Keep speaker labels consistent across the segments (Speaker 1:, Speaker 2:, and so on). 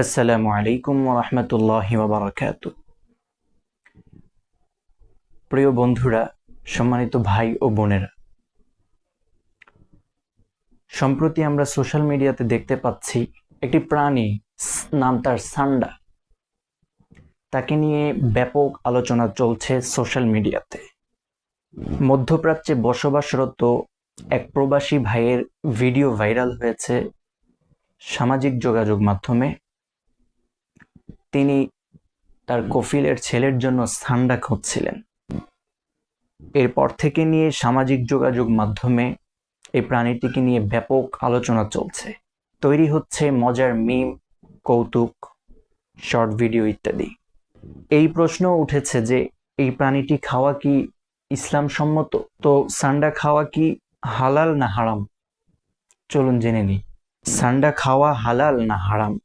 Speaker 1: আসসালামু আলাইকুম রহমতুল্লাহ বারাকাতু প্রিয় বন্ধুরা, সম্মানিত ভাই ও বোনেরা, সম্প্রতি আমরা সোশ্যাল মিডিয়াতে দেখতে পাচ্ছি একটি প্রাণী নাম তার সান্ডা। তাকে নিয়ে ব্যাপক আলোচনা চলছে সোশ্যাল মিডিয়াতে। মধ্যপ্রাচ্যে বসবাসরত এক প্রবাসী ভাইয়ের ভিডিও ভাইরাল হয়েছে সামাজিক যোগাযোগ মাধ্যমে। তিনি তার কফিলের ছেলের জন্য সান্ডা খুঁজছিলেন। এরপর থেকে নিয়ে সামাজিক যোগাযোগ মাধ্যমে এই প্রাণীটিকে নিয়ে ব্যাপক আলোচনা চলছে। তৈরি হচ্ছে মজার মিম, কৌতুক, শর্ট ভিডিও ইত্যাদি। এই প্রশ্ন উঠেছে যে, এই প্রাণীটি খাওয়া কি ইসলাম সম্মত তো সান্ডা খাওয়া কি হালাল না হারাম? চলুন জেনে নিই। সান্ডা খাওয়া হালাল না হারাম?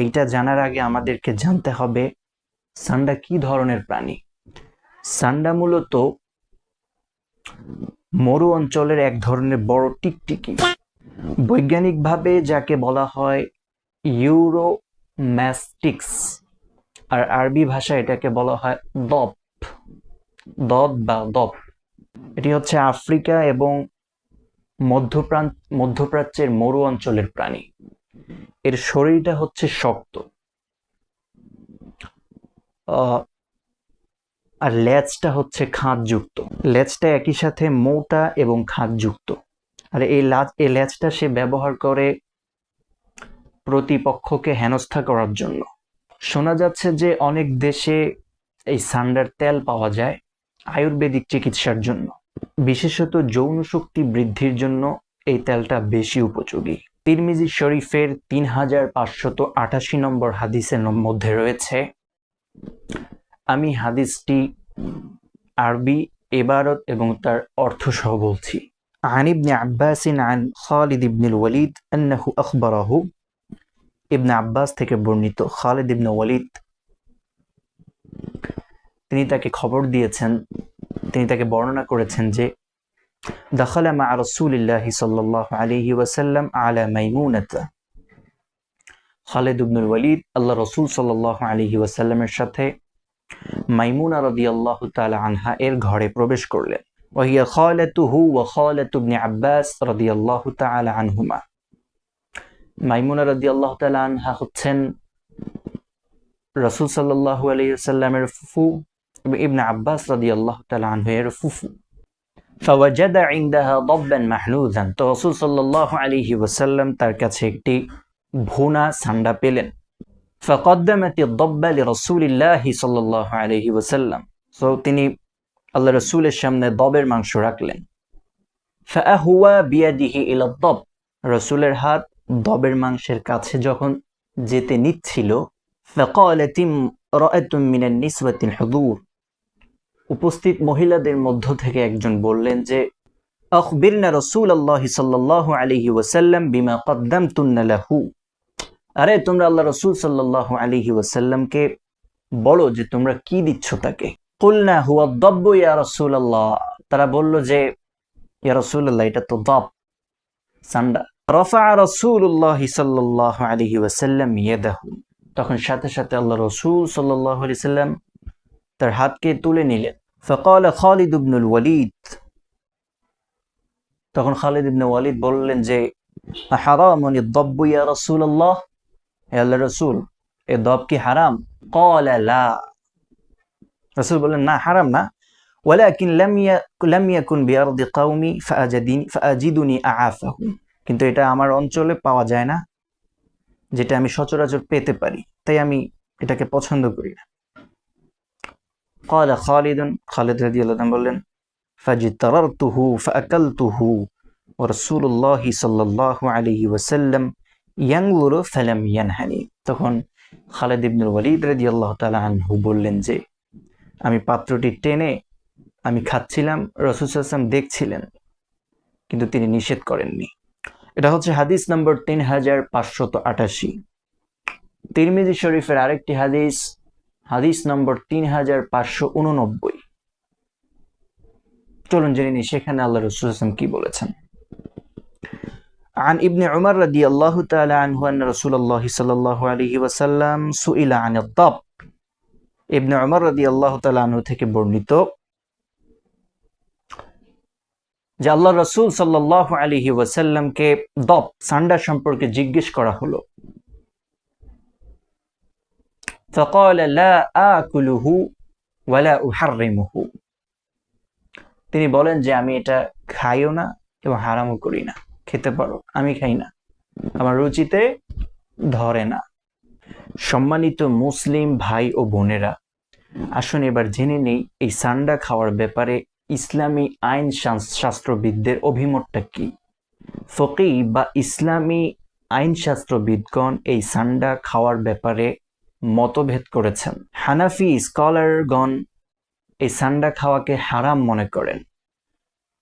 Speaker 1: এইটা জানার আগে আমাদেরকে জানতে হবে সান্ডা কি ধরনের প্রাণী? সান্ডা মূলত মরু অঞ্চলের এক ধরনের বড় টিকটিকি। বৈজ্ঞানিকভাবে যাকে বলা হয় ইউরোম্যাস্টিক্স, আর আরবি ভাষায় এটাকে বলা হয় দপ দপ বা দপ এটি হচ্ছে আফ্রিকা এবং মধ্যপ্রান্ত মধ্যপ্রাচ্যের মরু অঞ্চলের প্রাণী। এর শরীরটা হচ্ছে শক্ত। আর লেজটা হচ্ছে খাঁজযুক্ত। লেজটা একই সাথে মোটা এবং খাঁজযুক্ত। আর এই লাজ এই লেজটা সে ব্যবহার করে প্রতিপক্ষকে হেনস্থা করার জন্য। শোনা যাচ্ছে যে অনেক দেশে এই সান্ডার তেল পাওয়া যায় আয়ুর্বেদিক চিকিৎসার জন্য। বিশেষত যৌন শক্তি বৃদ্ধির জন্য এই তেলটা বেশি উপযোগী। তিরমিজি শরীফের তিন হাজার পাঁচশত আটাশি নম্বর হাদিসের ন- মধ্যে রয়েছে আমি হাদিসটি আরবি এবারত এবং তার অর্থ সহ বলছি عن ابن عباس عن خالد بن الوليد أنه أخبره ابن আব্বাস থেকে বর্ণিত খালিদ ইবনে ওয়ালিদ তিনি তাকে খবর দিয়েছেন তিনি তাকে বর্ণনা করেছেন যে دخل مع رسول الله صلى الله عليه وسلم على ميمونة খালেদ ইবনুল ওয়ালিদ আল্লাহ রসুল সাল্লাহ আলহি ওয়াসাল্লামের সাথে মাইমুনা রাদিয়াল্লাহু তাআলা আনহা এর ঘরে প্রবেশ করলেন وهي خالته وخالة ابن عباس رضي الله تعالى عنهما মাইমুনা রাদিয়াল্লাহু তাআলা আনহা হচ্ছেন রাসূল সাল্লাল্লাহু আলাইহি ওয়াসাল্লামের ফুফু এবং ইবনে আব্বাস রাদিয়াল্লাহু তাআলা আনহু এর ফুফু ফাওয়াজাদা ইন্দাহা দব্বান মাহনুজান তো রসুল সাল্লাহ আলিহি ওসাল্লাম তার কাছে একটি ভুনা সান্ডা পেলেন। ফকদ্দামাতি দব্বা আলী রসুলিল্লাহি সাল্লাহ আলিহি ওসাল্লাম সো তিনি আল্লাহ রসুলের সামনে দবের মাংস রাখলেন। ফাহুয়া বিয়াদিহি ইলা দব রসুলের হাত দবের মাংসের কাছে যখন যেতে নিচ্ছিল। ফকালাতিম রাআতুম মিনান নিসওয়াতিল হুদুর উপস্থিত মহিলাদের মধ্য থেকে একজন বললেন যে, আখবিরনা রসুল আল্লাহ সাল্লাহ আলহি ওয়াসাল্লাম বিমা কদ্দাম তুন্নালাহু আরে, তোমরা আল্লাহ রসুল সাল্লাহ আলহি ওয়াসাল্লামকে বলো যে তোমরা কি দিচ্ছ তাকে। কুলনা হুয়া দব্য ইয়া রসুল আল্লাহ তারা বলল যে, ইয়া রসুল আল্লাহ এটা তো দব, সান্ডা। রফা রসুল্লাহ সাল্লাহ আলহি ওয়াসাল্লাম ইয়েদাহু। তখন সাথে সাথে আল্লাহ রসুল সাল্লাহ আলি সাল্লাম তার হাতকে তুলে নিলেন। ফকাল খালিদ ইবনুল ওয়ালিদ তখন খালিদ ইবনে ওয়ালিদ বললেন যে হারামনি দব্য ইয়া রসুল আল্লাহ হে আল্লাহ রসুল এ দব কি হারাম قال لا রসুল বললেন না হারাম না ولكن لم ي- لم يكن بأرض قومي فأجدني فأجدني أعافهم কিন্তু এটা আমার অঞ্চলে পাওয়া যায় না যেটা আমি সচরাচর পেতে পারি তাই আমি এটাকে পছন্দ করি না قال خالد খালিদ রাদিয়াল্লাহু আনহু বললেন فاجتررته فأكلته ورسول الله صلى الله عليه وسلم ইয়াংলুরু ফালাম ইয়ানহানি তখন খালেদ ইবনুল ওয়ালিদ রাদিয়াল্লাহু তাআলা আনহু বললেন যে আমি পাত্রটি টেনে আমি খাচ্ছিলাম রাসূল সাল্লাল্লাহু আলাইহি ওয়াসাল্লাম দেখছিলেন কিন্তু তিনি নিষেধ করেননি এটা হচ্ছে হাদিস নম্বর তিন হাজার পাঁচশত আটাশি তিরমিজি শরীফের আরেকটি হাদিস হাদিস নম্বর তিন হাজার পাঁচশো উননব্বই চলুন জেনে নিই সেখানে আল্লাহ রসুল হাসান কি বলেছেন عن ابن عمر رضي الله تعالى عنه أن رسول الله صلى الله عليه وسلم سئل عن الضب ইবনে উমর রাদিয়াল্লাহু তাআলা আনহু থেকে বর্ণিত যে আল্লাহ রসুল সাল্লাল্লাহু আলাইহি ওয়াসাল্লামকে দব সান্ডা সম্পর্কে জিজ্ঞেস করা হলো فقال لا آكله ولا أحرمه তিনি বলেন যে আমি এটা খাইও না এবং হারামও করি না খেতে পারো আমি খাই না আমার রুচিতে ধরে না সম্মানিত মুসলিম ভাই ও বোনেরা আসুন এবার জেনে নেই এই সান্ডা খাওয়ার ব্যাপারে ইসলামী আইন শাস- শাস্ত্রবিদদের অভিমতটা কি ফকি বা ইসলামী আইন শাস্ত্রবিদগণ এই সান্ডা খাওয়ার ব্যাপারে মতভেদ করেছেন। হানাফি স্কলারগণ এই সান্ডা খাওয়াকে হারাম মনে করেন।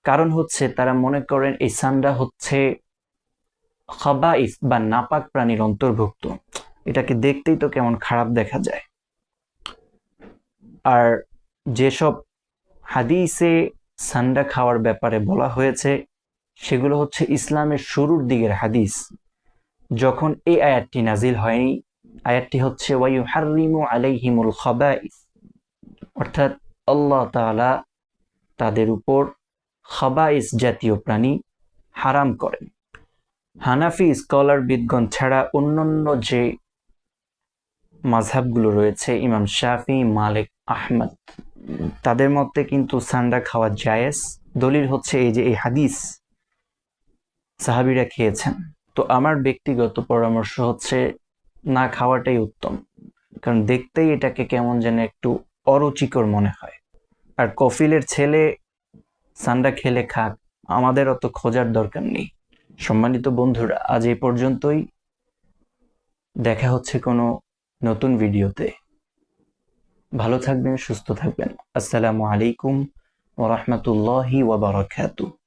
Speaker 1: কারণ হচ্ছে তারা মনে করেন এই সান্ডা হচ্ছে খাবাইফ বা নাপাক প্রাণীর অন্তর্ভুক্ত। এটাকে দেখতেই তো কেমন খারাপ দেখা যায়। আর যেসব হাদিসে সান্ডা খাওয়ার ব্যাপারে বলা হয়েছে, সেগুলো হচ্ছে ইসলামের শুরুর দিকের হাদিস। যখন এই আয়াতটি নাজিল হয়নি আয়াতটি হচ্ছে অর্থাৎ আল্লাহ তাআলা তাদের উপর খাবাইস জাতীয় প্রাণী হারাম করেন। হানাফি স্কলার বিদগণ ছাড়া অন্যান্য যে মাঝহাবগুলো রয়েছে, ইমাম শাফি, মালিক আহমদ, তাদের মধ্যে কিন্তু সান্ডা খাওয়া জায়েজ। দলিল হচ্ছে এই যে এই হাদিস সাহাবিরা খেয়েছেন। তো আমার ব্যক্তিগত পরামর্শ হচ্ছে না খাওয়াটাই উত্তম। কারণ দেখতেই এটাকে কেমন যেন একটু অরুচিকর মনে হয়। আর কফিলের ছেলে সান্ডা খেলে খাক আমাদের অত খোঁজার দরকার নেই। সম্মানিত বন্ধুরা, আজ এই পর্যন্তই। দেখা হচ্ছে কোনো নতুন ভিডিওতে। ভালো থাকবেন, সুস্থ থাকবেন। আসসালামু আলাইকুম ওরহমতুল্লাহি ওয়াবারাকাতুহ